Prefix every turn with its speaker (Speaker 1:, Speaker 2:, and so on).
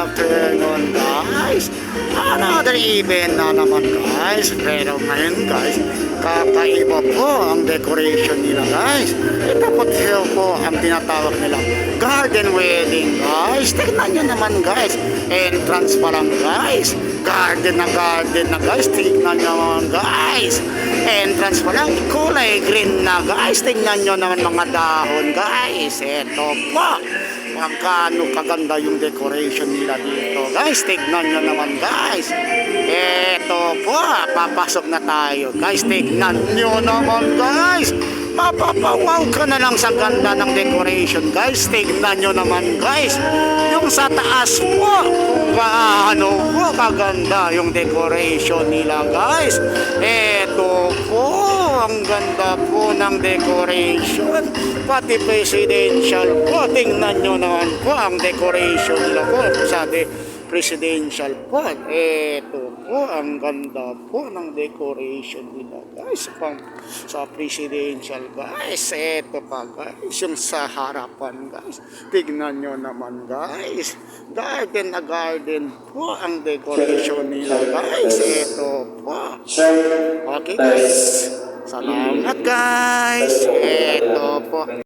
Speaker 1: afternoon guys Another event na naman guys. Pero ngayon guys Kakaiba po ang decoration nila guys. Ito po siya po ang tinatawag nila. Garden wedding guys. Tignan nyo naman guys. Entrance pa lang guys. Garden na garden na guys. Tignan nyo naman guys. Entrance pa lang. Kulay green na guys. Tignan nyo naman mga dahon guys. Ito po Magkano kaganda yung decoration nila dito. Guys, tignan nyo naman guys. Eto po, papasok na tayo. Guys, tignan nyo naman guys. Mapapawaw ka na lang sa ganda ng decoration guys. Tignan nyo naman guys. Yung sa taas po, kung gaano po kaganda yung decoration nila guys. Ang ganda po ng decoration. Pati presidential po. Tingnan nyo naman po ang decoration nila po sa de presidential po. Ito po, ang ganda po ng decoration nila guys. Pang, sa presidential guys. Ito pa guys, yung sa harapan guys. Tignan nyo naman guys. Garden na garden po ang decoration nila guys. Ito po. Okay guys. Salamat guys. Ito po.